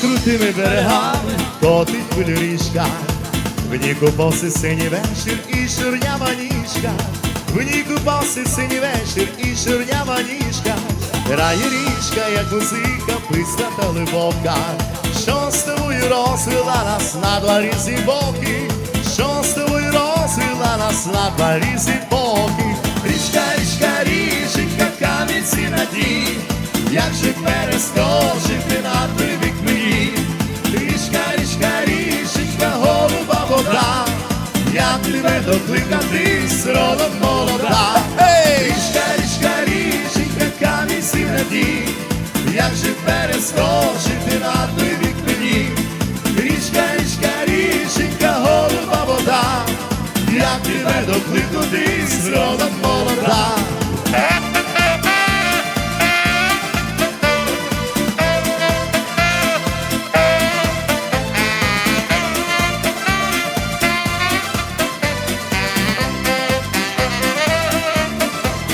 крутими берегами котить хвилю річка, в ній купався синій вечір і чорнява ніжка, в ній купався синій вечір і чорнява ніжка, грає річка, як музика, писта та глибока, що з тобою розвела нас на дворі зібоки, що з тобою розвела нас на дворі зібоки. Я тебе докликати родом молода. Ей! Річка, річка, річенька, камінь надій, як же перескочити на той бік мені. Річка, річка, річенька, голуба вода, я тебе докликати родом